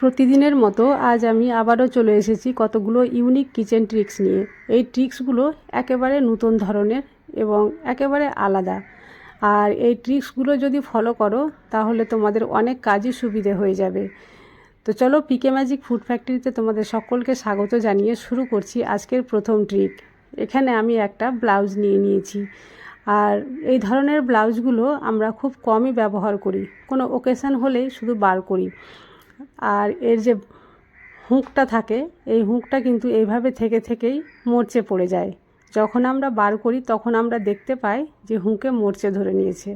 প্রতিদিনের মতো আজ আমি আবারও চলে এসেছি কতগুলো ইউনিক কিচেন ট্রিক্স নিয়ে। এই ট্রিক্সগুলো একেবারে নতুন ধরনের এবং একেবারে আলাদা। আর এই ট্রিক্সগুলো যদি ফলো করো, তাহলে তোমাদের অনেক কাজই সুবিধে হয়ে যাবে। তো চলো পিকে ম্যাজিক ফুড ফ্যাক্টরিতে তোমাদের সকলকে স্বাগত জানিয়ে শুরু করছি আজকের প্রথম ট্রিক। এখানে আমি একটা ব্লাউজ নিয়ে নিয়েছি। আর এই ধরনের ব্লাউজগুলো আমরা খুব কমই ব্যবহার করি। কোনো ওকেশন হলেই শুধু বার করি। আর এর যে হুঁকটা থাকে, এই হুঁকটা কিন্তু এইভাবে থেকে থেকেই মরচে পড়ে যায়। যখন আমরা বার করি, তখন আমরা দেখতে পাই যে হুঁকে মরচে ধরে নিয়েছে।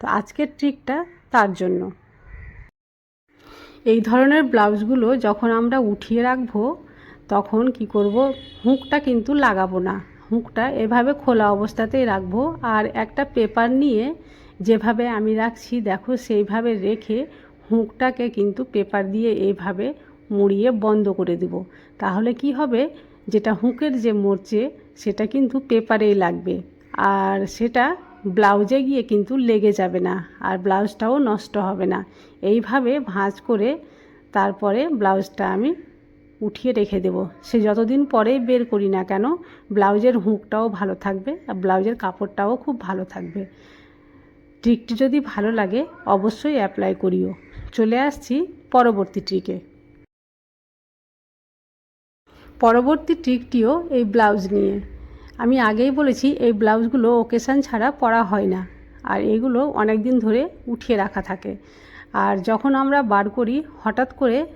তো আজকের ট্রিকটা তার জন্য। এই ধরনের ব্লাউজগুলো যখন আমরা উঠিয়ে রাখব, তখন কি করব? হুঁকটা কিন্তু লাগাবো না। হুঁকটা এভাবে খোলা অবস্থাতেই রাখব। আর একটা পেপার নিয়ে যেভাবে আমি রাখছি, দেখো সেইভাবে রেখে হুঁকটাকে কিন্তু পেপার দিয়ে এইভাবে মুড়িয়ে বন্ধ করে দেব। তাহলে কি হবে? যেটা হুঁকের যে মরচে, সেটা কিন্তু পেপারেই লাগবে। আর সেটা ব্লাউজে গিয়ে কিন্তু লেগে যাবে না, আর ব্লাউজটাও নষ্ট হবে না। এইভাবে ভাঁজ করে তারপরে ব্লাউজটা আমি উঠিয়ে রেখে দেব। সে যতদিন পরেই বের করি না কেন, ব্লাউজের হুঁকটাও ভালো থাকবে, আর ব্লাউজের কাপড়টাও খুব ভালো থাকবে। ট্রিকটি যদি ভালো লাগে, অবশ্যই অ্যাপ্লাই করিও। চলে আসছি পরবর্তী ট্রিকে পরবর্তী ট্রিকটিও এই ব্লাউজ নিয়ে। আমি আগেই বলেছি, এই ব্লাউজগুলো ওকেশান ছাড়া পরা হয় না। আর এগুলো অনেক দিন ধরে উঠিয়ে রাখা থাকে। আর যখন আমরা বার করি, হঠাৎ করে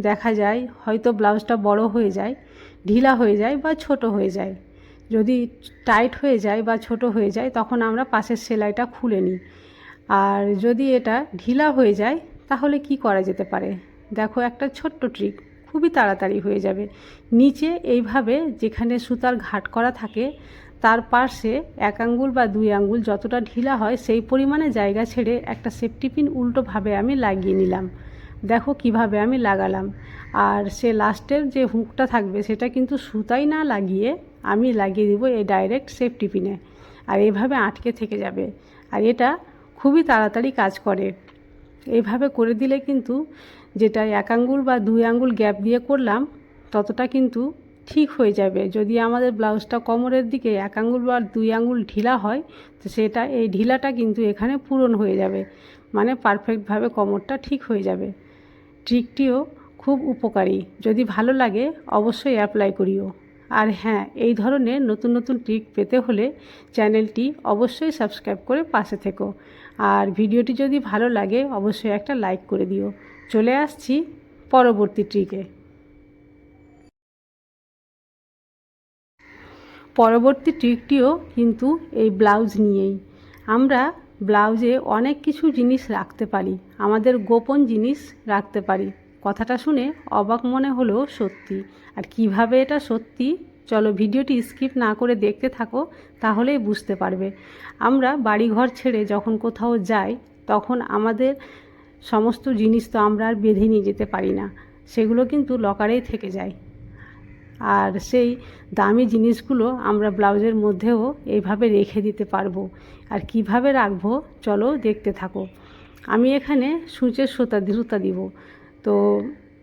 দেখা যায়, হয়তো ব্লাউজটা বড় হয়ে যায়, ঢিলা হয়ে যায় বা ছোট হয়ে যায়। যদি টাইট হয়ে যায় বা ছোট হয়ে যায়, তখন আমরা পাশের সেলাইটা খুলে নিই। আর যদি এটা ঢিলা হয়ে যায়, তাহলে কি করা যেতে পারে? দেখো, একটা ছোট্ট ট্রিক খুবই তাড়াতাড়ি হয়ে যাবে। নিচে এইভাবে যেখানে সুতার ঘাট করা থাকে, তার পাশে এক আঙ্গুল বা দুই আঙ্গুল যতটা ঢিলা হয়, সেই পরিমাণে জায়গা ছেড়ে একটা সেফটি পিন উল্টোভাবে আমি লাগিয়ে নিলাম। দেখো কীভাবে আমি লাগালাম। আর সে লাস্টের যে হুকটা থাকবে, সেটা কিন্তু সুতাই না লাগিয়ে আমি লাগিয়ে দেবো এই ডাইরেক্ট সেফটি পিনে আর এইভাবে আটকে থেকে যাবে। আর এটা খুবই তাড়াতাড়ি কাজ করে। এইভাবে করে দিলে কিন্তু যেটা এক আঙ্গুল বা দুই আঙ্গুল গ্যাপ দিয়ে করলাম, ততটা কিন্তু ঠিক হয়ে যাবে। যদি আমাদের ব্লাউজটা কোমরের দিকে এক আঙ্গুল বা দুই আঙ্গুল ঢিলা হয়, তো সেটা এই ঢিলাটা কিন্তু এখানে পূরণ হয়ে যাবে। মানে পারফেক্টভাবে কোমরটা ঠিক হয়ে যাবে। ট্রিকটিও খুব উপকারী। যদি ভালো লাগে, অবশ্যই অ্যাপ্লাই করিও। আর হ্যাঁ এই ধরনের নতুন নতুন ট্রিক পেতে হলে চ্যানেলটি অবশ্যই সাবস্ক্রাইব করে পাশে থেকো। আর ভিডিওটি যদি ভালো লাগে, অবশ্যই একটা লাইক করে দিও। চলে আসছি পরবর্তী ট্রিকে পরবর্তী ট্রিকটিও কিন্তু এই ব্লাউজ নিয়েই। আমরা ব্লাউজে অনেক কিছু জিনিস রাখতে পারি। আমাদের গোপন জিনিস রাখতে পারি। কথাটা শুনে অবাক মনে হলেও সত্যি। আর কীভাবে এটা সত্যি, চলো ভিডিওটি স্কিপ না করে দেখতে থাকো, তাহলেই বুঝতে পারবে। আমরা বাড়িঘর ছেড়ে যখন কোথাও যাই, তখন আমাদের সমস্ত জিনিস তো আমরা আর বেঁধে নিয়ে যেতে পারি না। সেগুলো কিন্তু লকারেই থেকে যায়। আর সেই দামি জিনিসগুলো আমরা ব্লাউজের মধ্যেও এইভাবে রেখে দিতে পারব। আর কীভাবে রাখব, চলো দেখতে থাকো। আমি এখানে সূচের সুতা সুতা দিব। তো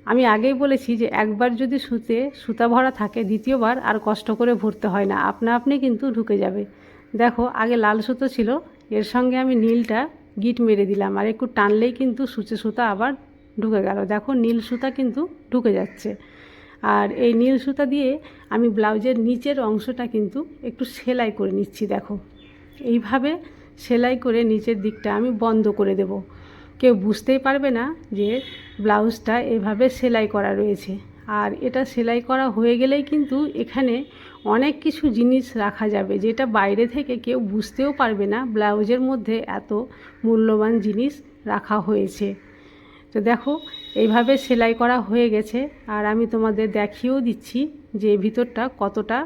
আমি আগেই বলেছি যে একবার যদি সুতে সুতা ভরা থাকে, দ্বিতীয়বার আর কষ্ট করে ভরতে হয় না। আপনা আপনি কিন্তু ঢুকে যাবে। দেখো, আগে লাল সুতো ছিল, এর সঙ্গে আমি নীলটা গিট মেরে দিলাম আর একটু টানলেই কিন্তু সুচে সুতা আবার ঢুকে গেল। দেখো, নীল সুতা কিন্তু ঢুকে যাচ্ছে। আর এই নীল সুতা দিয়ে আমি ব্লাউজের নিচের অংশটা কিন্তু একটু সেলাই করে নিচ্ছি, দেখো। এইভাবে সেলাই করে নিচের দিকটা আমি বন্ধ করে দেব। কেউ বুঝতেই পারবে না যে ব্লাউজটা এভাবে সেলাই করা রয়েছে। আর এটা সেলাই করা হয়ে গেলেই কিন্তু এখানে অনেক কিছু জিনিস রাখা যাবে যেটা বাইরে থেকে কেউ বুঝতেও পারবে না ব্লাউজের মধ্যে এত মূল্যবান জিনিস রাখা হয়েছে। তো দেখো, এইভাবে সেলাই করা হয়ে গেছে। আর আমি তোমাদের দেখিয়েও দিচ্ছি যে ভিতরটা কতটা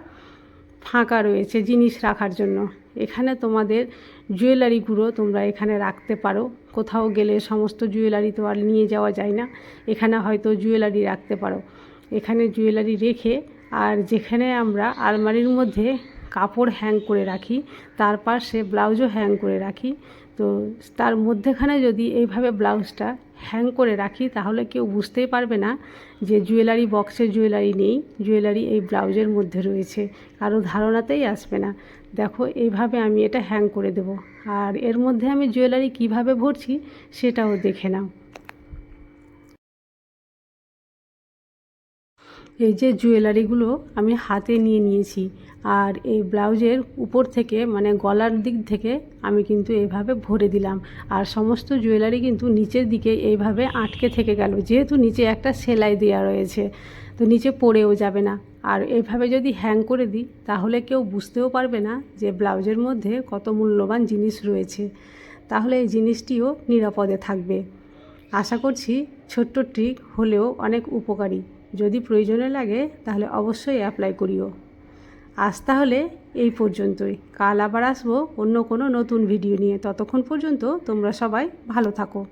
ফাঁকা রয়েছে জিনিস রাখার জন্য। এখানে তোমাদের জুয়েলারিগুলো তোমরা এখানে রাখতে পারো। কোথাও গেলে সমস্ত জুয়েলারি তো আর নিয়ে যাওয়া যায় না। এখানে হয়তো জুয়েলারি রাখতে পারো। এখানে জুয়েলারি রেখে আর যেখানে আমরা আলমারির মধ্যে কাপড় হ্যাং করে রাখি, তার পাশে ব্লাউজও হ্যাং করে রাখি। তো তার মধ্যেখানে যদি এইভাবে ব্লাউজটা হ্যাং করে রাখি, তাহলে কেউ বুঝতেই পারবে না যে জুয়েলারি বক্সে জুয়েলারি নেই জুয়েলারি এই ব্লাউজের মধ্যে রয়েছে। কারও ধারণাতেই আসবে না। দেখো, এইভাবে আমি এটা হ্যাং করে দেব। আর এর মধ্যে আমি জুয়েলারি কীভাবে ভরছি, সেটাও দেখে নাও। এই যে জুয়েলারিগুলো আমি হাতে নিয়ে নিয়েছি, আর এই ব্লাউজের উপর থেকে মানে গলার দিক থেকে আমি কিন্তু এইভাবে ভরে দিলাম। আর সমস্ত জুয়েলারি কিন্তু নিচের দিকে এইভাবে আটকে থেকে গেল, যেহেতু নিচে একটা সেলাই দেওয়া রয়েছে, তো নিচে পড়েও যাবে না। আর এইভাবে যদি হ্যাং করে দিই, তাহলে কেউ বুঝতেও পারবে না যে ব্লাউজের মধ্যে কত মূল্যবান জিনিস রয়েছে। তাহলে এই জিনিসটিও নিরাপদে থাকবে। আশা করছি ছোট্ট ট্রিক হলেও অনেক উপকারী। যদি প্রয়োজনে লাগে, তাহলে অবশ্যই অ্যাপ্লাই করিও। আজ তাহলে এই পর্যন্তই। কাল আবার আসব অন্য কোনো নতুন ভিডিও নিয়ে। ততক্ষণ পর্যন্ত তোমরা সবাই ভালো থাকো।